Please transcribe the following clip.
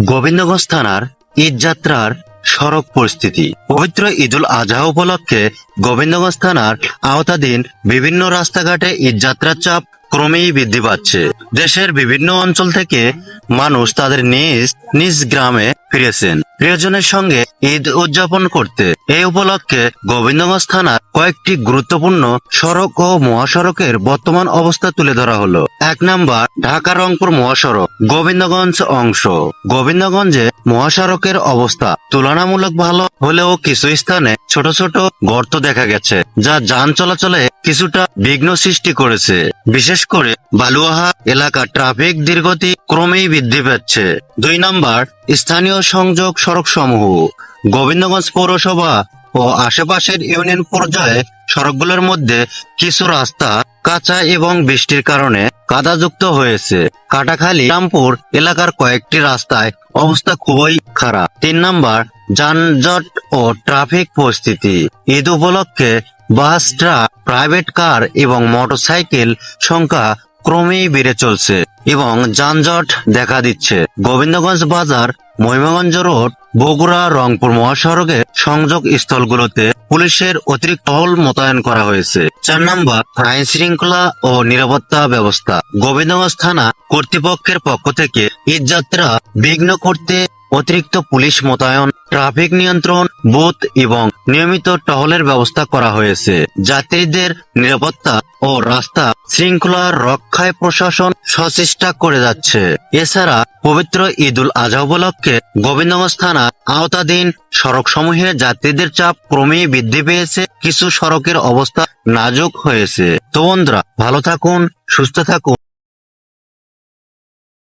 গোবিন্দগঞ্জ থানার ঈদযাত্রার সড়ক পরিস্থিতি। পবিত্র ঈদুল আজহা উপলক্ষে গোবিন্দগঞ্জ থানার আওতাধীন বিভিন্ন রাস্তাঘাটে ঈদযাত্রার চাপ ক্রমেই বৃদ্ধি পাচ্ছে। দেশের বিভিন্ন অঞ্চল থেকে মানুষ তাদের নিজ নিজ গ্রামে ফিরেছেন। প্রিয়জনের সঙ্গে ঈদ উদযাপন করতে এই উপলক্ষে গোবিন্দগঞ্জ থানার কয়েকটি গুরুত্বপূর্ণ সড়ক ও মহাসড়কের বর্তমান অবস্থা তুলে ধরা হলো। এক নাম্বার ঢাকা রংপুর মহাসড়ক, গোবিন্দগঞ্জ অংশ। গোবিন্দগঞ্জে মহাসড়কের অবস্থা তুলনামূলক ভালো হলেও কিছু স্থানে ছোট ছোট গর্ত দেখা গেছে, যা যান চলাচলে কিছুটা বিঘ্ন সৃষ্টি করেছে। বিশেষ করে বালুয়াহা এলাকা ট্রাফিক দীর্ঘতি ক্রমেই বৃদ্ধি পাচ্ছে দুই নম্বর, স্থানীয় সংযোগ সড়ক সমূহ গোবিন্দগঞ্জ পৌরসভা ও আশেপাশের ইউনিয়ন পর্যায়ে সড়কগুলোর মধ্যে কিছু রাস্তা কাঁচা এবং বৃষ্টির কারণে কাদাযুক্ত হয়েছে। কাটাখালী, রামপুর এলাকার কয়েকটি রাস্তায় অবস্থা খুবই খারাপ। তিন নম্বর, যানজট ও ট্রাফিক পরিস্থিতি। ঈদ উপলক্ষে বাস, ট্রাক, প্রাইভেট কার এবং মোটরসাইকেল সংখ্যা ক্রমেই বেড়ে চলছে এবং যানজট দেখা দিচ্ছে। গোবিন্দগঞ্জ বাজার, মহিমাগঞ্জ রোড বগুড়া, রংপুর মহাসড়কের সংযোগ স্থলগুলোতে পুলিশের অতিরিক্ত টহল মোতায়েন করা হয়েছে। চার নম্বর, আইন শৃঙ্খলা ও নিরাপত্তা ব্যবস্থা। গোবিন্দগঞ্জ থানা কর্তৃপক্ষের পক্ষ থেকে ঈদযাত্রা বিঘ্ন করতে অতিরিক্ত পুলিশ মোতায়েন, ট্রাফিক নিয়ন্ত্রণ, বুথ এবং নিয়মিত টহলের ব্যবস্থা করা হয়েছে। যাত্রীদের নিরাপত্তা ও রাস্তা শৃঙ্খলা রক্ষায় প্রশাসন সচেষ্টা করে যাচ্ছে। এছাড়া পবিত্র ঈদুল আজহা উপলক্ষে গোবিন্দগঞ্জ থানা আওতাধীন সড়ক সমূহে যাত্রীদের চাপ ক্রমেই বৃদ্ধি পেয়েছে। কিছু সড়কের অবস্থা নাজুক হয়েছে। তো বন্ধুরা, ভালো থাকুন, সুস্থ থাকুন।